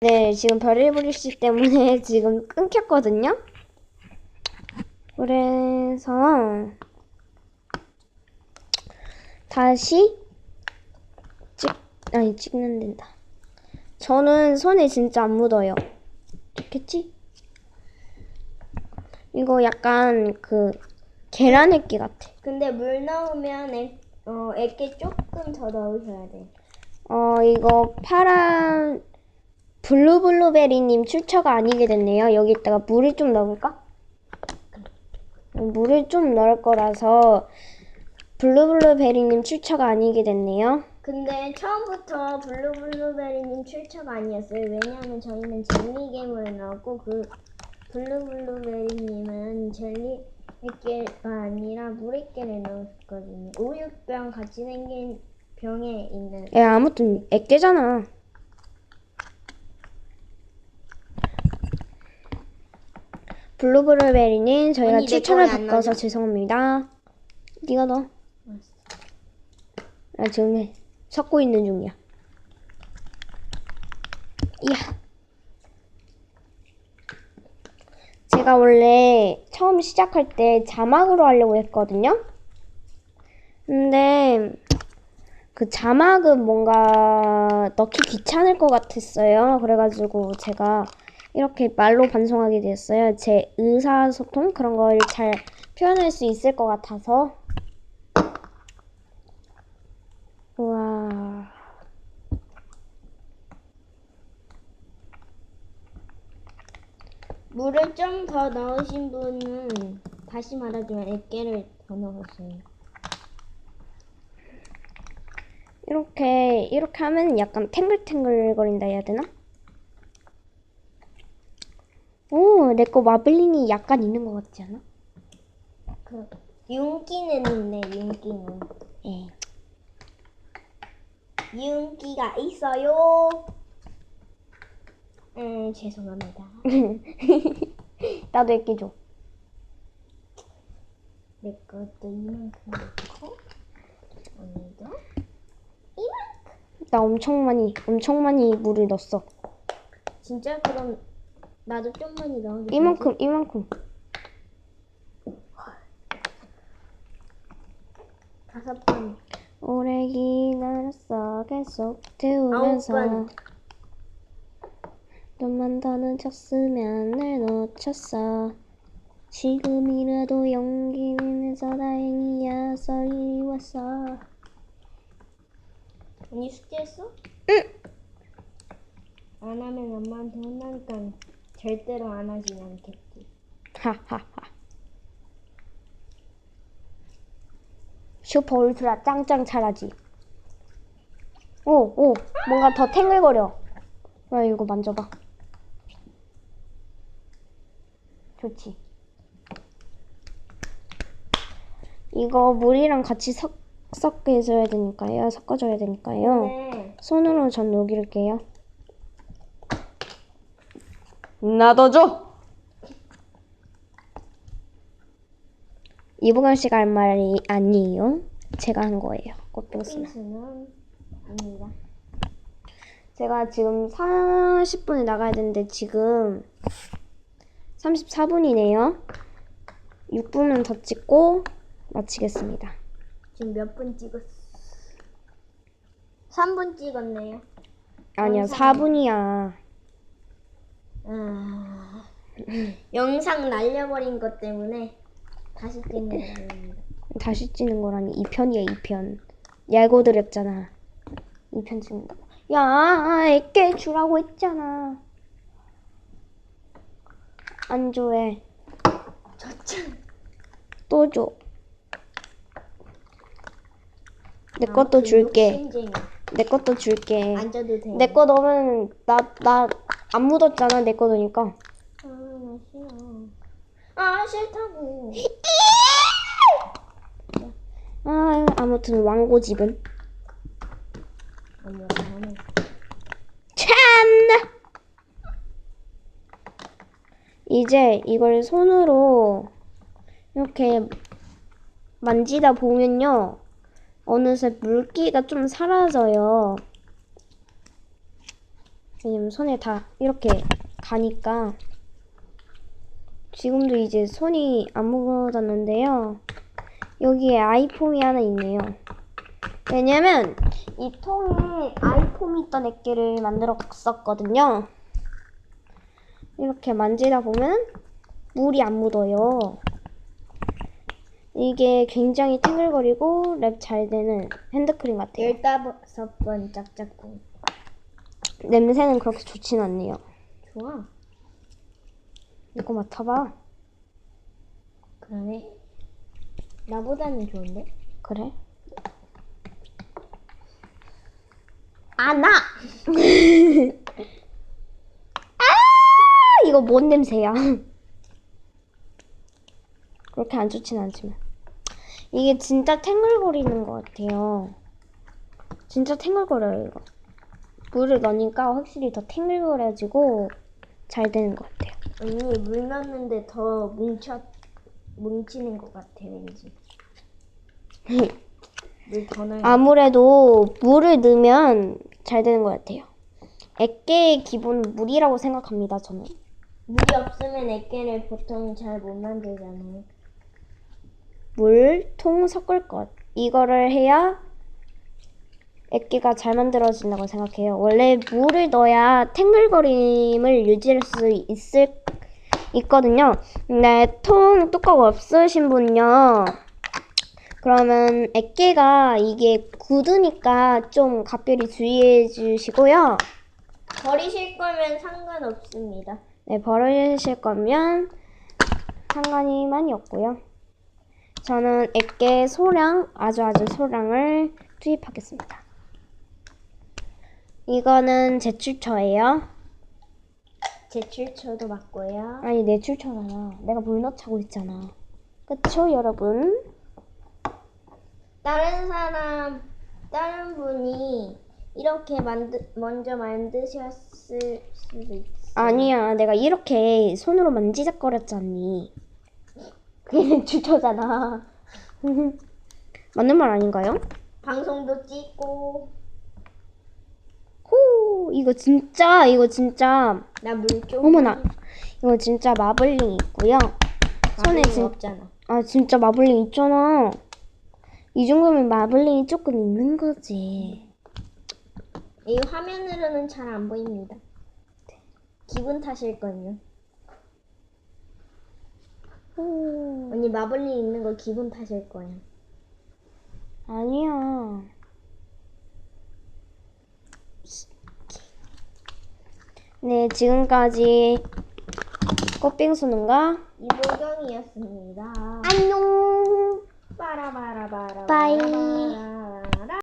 네, 지금 별의 브리씨 때문에 지금 끊겼거든요. 그래서 다시 찍 아니 찍는 된다. 저는 손에 진짜 안 묻어요. 좋겠지? 이거 약간 그 계란 액기 같아. 근데 물 넣으면 애, 어, 애게 조금 더 넣으셔야 돼. 어 이거 파란 블루블루베리님 출처가 아니게 됐네요. 여기다가 물을 좀 넣을까? 물을 좀 넣을 거라서 블루블루베리님 출처가 아니게 됐네요. 근데 처음부터 블루블루베리님 출처가 아니었어요. 왜냐하면 저희는 젤리게임을 넣었고 그 블루블루베리님은 젤리 액계가 아니라 물액계를 넣었거든요. 우유병 같이 생긴 병에 있는 야 아무튼 애깨잖아. 블루블루베리님 저희가 언니, 내 추천을 안 바꿔서? 죄송합니다. 네가 넣어. 나 지금 해. 섞고 있는 중이야. 이야. 제가 원래 처음 시작할 때 자막으로 하려고 했거든요. 근데 그 자막은 뭔가 넣기 귀찮을 것 같았어요. 그래가지고 제가 이렇게 말로 방송하게 됐어요. 제 의사소통 그런 걸 잘 표현할 수 있을 것 같아서. 우와. 물을 좀 더 넣으신 분은 다시 말하지만 액계를 더 넣으세요. 이렇게 이렇게 하면 약간 탱글탱글 거린다 해야 되나? 오, 내거 마블링이 약간 있는 것 같지 않아? 그 윤기는 있네 윤기는. 예. 윤기가 있어요. 음 죄송합니다. 나도 애끼 줘. 내 것도 이만큼 넣고 언니도 이만큼. 나 엄청 많이 엄청 많이 물을 넣었어. 진짜 그럼 나도 좀 많이 넣어도 되지? 이만큼 이만큼. 다섯 번. 오래 기다렸어 계속 태우면서 번. 좀만 더 늦췄으면 날 놓쳤어 지금이라도 용기 내서 다행이야 썰이 왔어 언니 숙제했어? 응. 안 하면 엄마한테 혼나니까 절대로 안 하진 않겠지. 하하하 슈퍼 울트라 짱짱 차라지. 오 오 뭔가 더 탱글거려. 야 이거 만져봐. 좋지. 이거 물이랑 같이 섞, 섞여줘야 되니까요. 섞어줘야 되니까요. 네. 손으로 전 녹일게요 놔둬줘 이보경 씨가 할 말이 아니에요. 제가 한 거예요. 꽃빙수는. 빙수는 아니다. 제가 지금 40분에 나가야 되는데 지금 34분이네요. 6분은 더 찍고 마치겠습니다. 지금 몇 분 찍었어? 3분 찍었네요. 아니야, 영상. 4분이야. 아, 영상 날려버린 것 때문에 다시 찍는 거입니다. 다시 찍는 거라니 2편이야, 2편. 예고 드렸잖아. 2편 찍는다고. 야, 애깨 주라고 했잖아. 안 줘해. 저참 또 줘. 내 것도 줄게. 욕심쟁이. 내 것도 줄게. 앉아도 돼. 내 거 넣으면 나 나 안 묻었잖아. 내거 넣으니까. 아, 나 싫어. 아, 싫다고. 아, 아무튼 왕고 집은 참나. 이제 이걸 손으로 이렇게 만지다 보면요. 어느새 물기가 좀 사라져요. 왜냐면 손에 다 이렇게 가니까 지금도 이제 손이 안 묻었는데요. 여기에 아이폼이 하나 있네요. 왜냐면 이 통에 아이폼이 있던 액기를 만들었었거든요. 이렇게 만지다 보면 물이 안 묻어요. 이게 굉장히 탱글거리고 랩 잘 되는 핸드크림 같아요. 열다섯 번 짝짝꿍. 냄새는 그렇게 좋진 않네요. 좋아. 이거 맡아봐. 그러네. 나보다는 좋은데? 그래? 아, 나! 아! 이거 뭔 냄새야? 그렇게 안 좋진 않지만. 이게 진짜 탱글거리는 것 같아요. 진짜 탱글거려요, 이거. 물을 넣으니까 확실히 더 탱글거려지고 잘 되는 것 같아요. 언니 물 넣는데 더 뭉쳐 뭉치는 것 같아 왠지. 물 더 넣어. 아무래도 물을 넣으면 잘 되는 것 같아요. 액계의 기본은 물이라고 생각합니다, 저는. 물이 없으면 액계를 보통 잘 못 만들잖아요. 물, 통 섞을 것. 이거를 해야 액기가 잘 만들어진다고 생각해요. 원래 물을 넣어야 탱글거림을 유지할 수 있을 있거든요. 근데 통 뚜껑 없으신 분요. 그러면 액계가 이게 굳으니까 좀 각별히 주의해 주시고요. 버리실 거면 상관없습니다. 네, 버리실 거면 상관이 많이 없고요. 저는 액계 소량, 아주 아주 소량을 투입하겠습니다. 이거는 제출처예요. 제출처도 맞고요. 아니, 내 출처잖아. 내가 물 넣자고 했잖아. 그쵸, 여러분? 다른 사람, 다른 분이 이렇게 만드, 먼저 만드셨을 수도 있어. 아니야, 내가 이렇게 손으로 만지작거렸잖니. 그게 내 출처잖아. 맞는 말 아닌가요? 방송도 찍고 호, 이거 진짜, 이거 진짜 나 물 좀. 어머나 이거 진짜 마블링 있고요 손에 손에 진, 없잖아. 아 진짜 마블링 있잖아 이 정도면 마블링이 조금 있는 거지 이 화면으로는 잘 안 보입니다. 기분 탓일 거요. 오, 언니 마블링 있는 거 기분 탓일 거예요. 아니야 네 지금까지 꽃빙수는가 이보경이었습니다. 안녕 빠라바라바라. 빠이